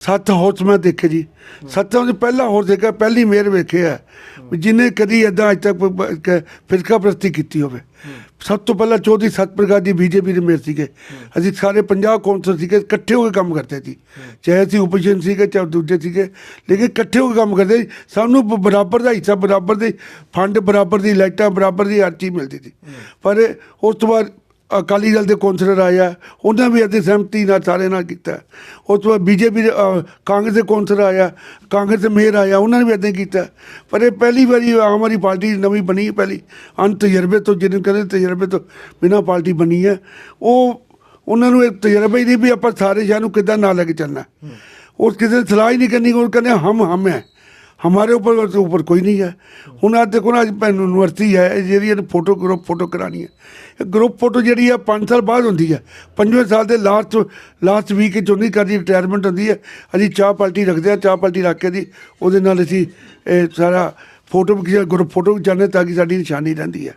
ਸੱਤ ਹਾਊਸ ਮੈਂ ਦੇਖੇ ਜੀ। ਸੱਤਾਂ ਚ ਪਹਿਲਾ ਹਾਊਸ ਦੇਖਿਆ, ਪਹਿਲੀ ਮੇਅਰ ਵੇਖਿਆ ਵੀ ਜਿਹਨੇ ਕਦੀ ਇਦਾਂ ਅੱਜ ਤੱਕ ਫਿਰਕਾ ਪ੍ਰਸਤੀ ਕੀਤੀ ਹੋਵੇ। ਸਭ ਤੋਂ ਪਹਿਲਾਂ ਚੌਧਰੀ ਸਤਪ੍ਰਕਾਸ਼ ਜੀ ਬੀਜੇਪੀ ਦੇ ਮੇਅਰ ਸੀਗੇ। ਅਸੀਂ ਸਾਰੇ ਪੰਜਾਬ ਕੌਂਸਲ ਸੀਗੇ, ਇਕੱਠੇ ਹੋ ਕੇ ਕੰਮ ਕਰਦੇ ਸੀ। ਚਾਹੇ ਅਸੀਂ ਓਪੋਜੀਸ਼ਨ ਸੀਗੇ, ਚਾਹੇ ਦੂਜੇ ਸੀਗੇ, ਲੇਕਿਨ ਇਕੱਠੇ ਹੋ ਕੇ ਕੰਮ ਕਰਦੇ ਸੀ। ਸਾਨੂੰ ਬ- ਬਰਾਬਰ ਦਾ ਹਿੱਸਾ, ਬਰਾਬਰ ਦੇ ਫੰਡ, ਬਰਾਬਰ ਦੀ ਲਾਈਟਾਂ, ਬਰਾਬਰ ਦੀ ਹਰ ਚੀਜ਼ ਮਿਲਦੀ ਸੀ। ਪਰ ਉਸ ਤੋਂ ਬਾਅਦ ਅਕਾਲੀ ਦਲ ਦੇ ਕੌਂਸਲਰ ਆਇਆ ਉਹਨਾਂ ਵੀ ਅਤੇ ਸਹਿਮਤੀ ਨਾਲ ਸਾਰੇ ਨਾਲ ਕੀਤਾ। ਉਸ ਤੋਂ ਬਾਅਦ ਬੀਜੇਪੀ ਦੇ ਕਾਂਗਰਸ ਦੇ ਕੌਂਸਲਰ ਆਇਆ ਕਾਂਗਰਸ ਦੇ ਮੇਅਰ ਆਇਆ ਉਹਨਾਂ ਨੇ ਵੀ ਇਦਾਂ ਕੀਤਾ। ਪਰ ਇਹ ਪਹਿਲੀ ਵਾਰੀ ਆਮ ਆਦਮੀ ਪਾਰਟੀ ਨਵੀਂ ਬਣੀ ਹੈ ਪਹਿਲੀ। ਅਨ ਤਜਰਬੇ ਤੋਂ ਜਿਹਨੂੰ ਕਹਿੰਦੇ ਤਜਰਬੇ ਤੋਂ ਬਿਨਾਂ ਪਾਰਟੀ ਬਣੀ ਹੈ। ਉਹ ਉਹਨਾਂ ਨੂੰ ਇਹ ਤਜਰਬਾ ਹੀ ਨਹੀਂ ਵੀ ਆਪਾਂ ਸਾਰੇ ਸ਼ਹਿਰ ਨੂੰ ਕਿੱਦਾਂ ਨਾਲ ਲੈ ਕੇ ਚੱਲਣਾ। ਉਹ ਕਿਸੇ ਸਲਾਹ ਹੀ ਨਹੀਂ ਕਰਨੀ ਉਹ ਕਹਿੰਦੇ ਹਮ ਹਮ ਹੈ। हमारे ऊपर उसके ऊपर कोई नहीं है ਹੁਣ ਅੱਜ ਦੇਖੋ ਨਾ ਅੱਜ ਭੈਣ ਯੂਨੀਵਰਸਿਟੀ ਹੈ ਇਹ ਜਿਹੜੀ ਇਹਨੂੰ ਫੋਟੋ ਗਰੁੱਪ ਫੋਟੋ ਕਰਾਣੀ ਹੈ ਇਹ ਗਰੁੱਪ ਫੋਟੋ ਜਿਹੜੀ ਆ 5 ਸਾਲ ਬਾਅਦ ਹੁੰਦੀ ਹੈ ਪੰਜਵੇਂ ਸਾਲ ਦੇ ਲਾਸਟ ਲਾਸਟ ਵੀਕ ਵਿੱਚ ਹੁੰਦੀ ਕਰਦੀ ਰਿਟਾਇਰਮੈਂਟ ਹੁੰਦੀ ਹੈ ਅਸੀਂ ਚਾਹ ਪਾਰਟੀ ਰੱਖਦੇ ਆ ਚਾਹ ਪਾਰਟੀ ਰੱਖ ਕੇ ਦੀ ਉਹਦੇ ਨਾਲ ਅਸੀਂ ਇਹ ਸਾਰਾ ਫੋਟੋ ਕਿਸੇ ਗਰੁੱਪ ਫੋਟੋ ਖਿਚਾਉਂਦੇ ਤਾਂ ਕਿ ਸਾਡੀ ਨਿਸ਼ਾਨੀ ਰਹਿੰਦੀ ਹੈ।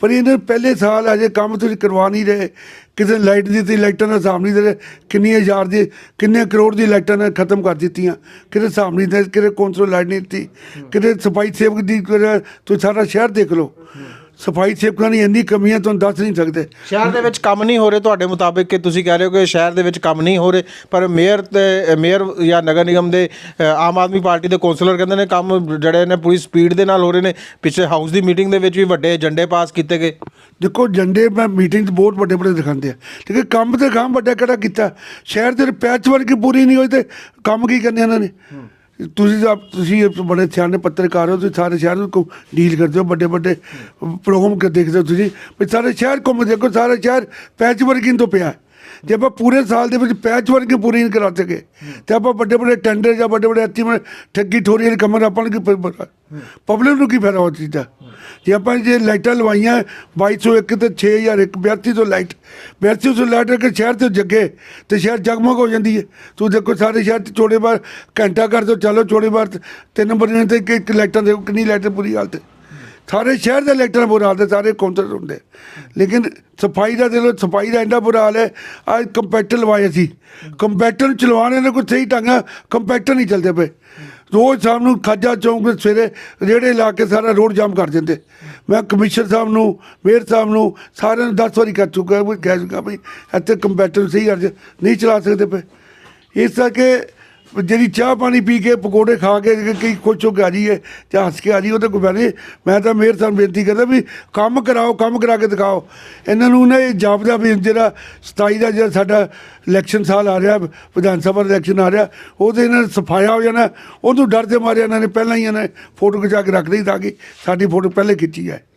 ਪਰ ਇਹਨਾਂ ਪਹਿਲੇ ਸਾਲ ਅਜੇ ਕੰਮ ਤੁਸੀਂ ਕਰਵਾ ਨਹੀਂ ਰਹੇ। ਕਿਸੇ ਲਾਈਟ ਦੀ ਤੇ ਲਾਈਟਾਂ ਦਾ ਹਿਸਾਬ ਨਹੀਂ ਦੇ ਰਹੇ। ਕਿੰਨੀ ਹਜ਼ਾਰ ਦੀ ਕਿੰਨੇ ਕਰੋੜ ਦੀ ਲਾਈਟਾਂ ਨੇ ਖਤਮ ਕਰ ਦਿੱਤੀਆਂ। ਕਿਤੇ ਹਿਸਾਬ ਨਹੀਂ ਦੇ ਕਿਤੇ ਕੌਂਸਲ ਲਾਈਟ ਨਹੀਂ ਦਿੱਤੀ। ਕਿਤੇ ਸਫ਼ਾਈ ਸੇਵਕ ਦੀ ਤੁਸੀਂ ਸਾਰਾ ਸ਼ਹਿਰ ਦੇਖ ਲਓ। ਸਫ਼ਾਈ ਸੇਵਕਾਂ ਦੀ ਇੰਨੀ ਕਮੀਆਂ ਤੁਹਾਨੂੰ ਦੱਸ ਨਹੀਂ ਸਕਦੇ। ਸ਼ਹਿਰ ਦੇ ਵਿੱਚ ਕੰਮ ਨਹੀਂ ਹੋ ਰਹੇ ਤੁਹਾਡੇ ਮੁਤਾਬਿਕ ਕਿ ਤੁਸੀਂ ਕਹਿ ਰਹੇ ਹੋ ਕਿ ਸ਼ਹਿਰ ਦੇ ਵਿੱਚ ਕੰਮ ਨਹੀਂ ਹੋ ਰਹੇ ਪਰ ਮੇਅਰ ਤੇ ਮੇਅਰ ਜਾਂ ਨਗਰ ਨਿਗਮ ਦੇ ਆਮ ਆਦਮੀ ਪਾਰਟੀ ਦੇ ਕੌਂਸਲਰ ਕਹਿੰਦੇ ਨੇ ਕੰਮ ਜਿਹੜੇ ਨੇ ਪੂਰੀ ਸਪੀਡ ਦੇ ਨਾਲ ਹੋ ਰਹੇ ਨੇ। ਪਿੱਛੇ ਹਾਊਸ ਦੀ ਮੀਟਿੰਗ ਦੇ ਵਿੱਚ ਵੀ ਵੱਡੇ ਏਜੰਡੇ ਪਾਸ ਕੀਤੇ ਗਏ। ਦੇਖੋ ਝੰਡੇ ਮੈਂ ਮੀਟਿੰਗ 'ਚ ਬਹੁਤ ਵੱਡੇ ਵੱਡੇ ਦਿਖਾਉਂਦੇ ਆ। ਲੇਕਿਨ ਕੰਮ ਤੇ ਕੰਮ ਵੱਡਾ ਕਿਹੜਾ ਕੀਤਾ? ਸ਼ਹਿਰ ਦੇ ਪੈਚ ਵਰਗੀ ਪੂਰੀ ਨਹੀਂ ਹੋਈ ਤੇ ਕੰਮ ਕੀ ਕਰਨੇ ਇਹਨਾਂ ਨੇ? ਤੁਸੀਂ ਤਾਂ ਤੁਸੀਂ ਬੜੇ ਸਿਆਣੇ ਪੱਤਰਕਾਰ ਹੋ, ਤੁਸੀਂ ਸਾਰੇ ਸ਼ਹਿਰ ਨੂੰ ਡੀਲ ਕਰਦੇ ਹੋ, ਵੱਡੇ ਵੱਡੇ ਪ੍ਰੋਗਰਾਮ ਕਰ ਦੇਖਦੇ ਹੋ ਤੁਸੀਂ। ਵੀ ਸਾਰੇ ਸ਼ਹਿਰ ਘੁੰਮ ਦੇਖੋ, ਸਾਰਾ ਸ਼ਹਿਰ ਪੈਚ ਵਰਗੀ ਤੋਂ ਪਿਆ। ਜੇ ਆਪਾਂ ਪੂਰੇ ਸਾਲ ਦੇ ਵਿੱਚ ਪੈਚ ਵਰਗੀ ਪੂਰੀ ਨਹੀਂ ਕਰਾ ਸਕੇ, ਤੇ ਆਪਾਂ ਵੱਡੇ ਵੱਡੇ ਟੈਂਡਰ ਜਾਂ ਵੱਡੇ ਵੱਡੇ ਐਸਟੀਮੇਟ ਠੱਗੀ ਠੋਰੀ ਵਾਲੇ ਕੰਮ ਆਪਾਂ ਨੂੰ ਕੀ ਪਬਲਿਕ ਨੂੰ ਕੀ ਫਾਇਦਾ ਹੋ ਚੀਜ਼ਾਂ ਜੇ ਆਪਾਂ ਜੇ ਲਾਈਟਾਂ ਲਵਾਈਆਂ 2201 ਤੇ 6000 ਇੱਕ 82 ਤੋਂ ਲਾਈਟ 82 ਤੋਂ ਲਾਈਟ ਕੇ ਸ਼ਹਿਰ ਤੇ ਜੱਗੇ, ਤੇ ਸ਼ਹਿਰ ਜਗਮਗ ਹੋ ਜਾਂਦੀ ਹੈ। ਤੂੰ ਦੇਖੋ ਸਾਰੇ ਸ਼ਹਿਰ ਚ ਚੋੜੇ ਬਾਰ ਘੰਟਾ ਘਰ ਤੋਂ ਚਲੋ ਚੋੜੇ ਬਾਰ ਤਿੰਨ ਨੰਬਰ ਨੇ ਤੇ ਇੱਕ- ਲਾਈਟਾਂ ਦੇ, ਕਿੰਨੀ ਲਾਈਟ ਪੂਰੀ ਹਾਲਤ? ਹੈ ਸਾਰੇ ਸ਼ਹਿਰ ਦੇ ਲਾਈਟਾਂ ਬੁਰਾ ਹਾਲ ਹੈ ਸਾਰੇ ਕੌਂਸਲਰ ਹੁੰਦੇ। ਲੇਕਿਨ ਸਫ਼ਾਈ ਦਾ ਦੇ ਲੋ ਸਫ਼ਾਈ ਦਾ ਇੰਨਾ ਬੁਰਾ ਹਾਲ ਹੈ, ਅੱਜ ਕੰਪੈਕਟਰ ਲਵਾਏ ਸੀ। ਕੰਪੈਕਟਰ ਨੂੰ ਚਲਵਾਉਣੇ ਨੇ ਕੋਈ ਸਹੀ ਢੰਗ ਨਾਲ ਕੰਪੈਕਟਰ ਨਹੀਂ ਚੱਲਦੇ ਪਏ। ਰੋਜ਼ ਸ਼ਾਮ ਨੂੰ ਖਾਜਾ ਚੌਂਕ ਦੇ ਸਵੇਰੇ ਰੇੜੇ ਲਾ ਕੇ ਸਾਰਾ ਰੋਡ ਜਾਮ ਕਰ ਦਿੰਦੇ। ਮੈਂ ਕਮਿਸ਼ਨਰ ਸਾਹਿਬ ਨੂੰ, ਮੇਅਰ ਸਾਹਿਬ ਨੂੰ ਸਾਰਿਆਂ ਨੂੰ 10 ਵਾਰੀ ਕਰ ਚੁੱਕਾ ਵੀ ਕਹਿ ਚੁੱਕਾ ਵੀ ਇੱਥੇ ਕੰਪੈਕਟਰ ਸਹੀ ਕਰ ਨਹੀਂ ਚਲਾ ਸਕਦੇ ਪਏ। ਇਸ ਕਰਕੇ ਜਿਹੜੀ ਚਾਹ ਪਾਣੀ ਪੀ ਕੇ ਪਕੌੜੇ ਖਾ ਕੇ ਕਈ ਖੁਸ਼ ਹੋ ਕੇ ਆ ਜਾਈਏ ਜਾਂ ਹੱਸ ਕੇ ਆ ਜਾਈਏ ਉਹ ਤਾਂ ਕੋਈ ਗੱਲ ਨਹੀਂ ਮੈਂ ਤਾਂ ਮੇਰ ਸਾਹਿਬ ਬੇਨਤੀ ਕਰਦਾ ਵੀ ਕੰਮ ਕਰਾਓ, ਕੰਮ ਕਰਾ ਕੇ ਦਿਖਾਓ। ਇਹਨਾਂ ਨੂੰ ਨਾ ਇਹ ਜਾਪਦਾ ਵੀ ਜਿਹੜਾ 27 ਦਾ ਜਿਹੜਾ ਸਾਡਾ ਇਲੈਕਸ਼ਨ ਸਾਲ ਆ ਰਿਹਾ, ਵਿਧਾਨ ਸਭਾ ਦਾ ਇਲੈਕਸ਼ਨ ਆ ਰਿਹਾ, ਉਹਦੇ ਇਹਨਾਂ ਨੇ ਸਫਾਇਆ ਹੋ ਜਾਣਾ ਉਹਨੂੰ ਡਰ ਦੇ ਮਾਰੇ ਇਹਨਾਂ ਨੇ, ਪਹਿਲਾਂ ਹੀ ਇਹਨਾਂ ਨੇ ਫੋਟੋ ਖਿਚਾ ਕੇ ਰੱਖ ਲਈ ਤਾਂ ਕਿ ਸਾਡੀ ਫੋਟੋ ਪਹਿਲੇ ਖਿੱਚੀ ਜਾਏ।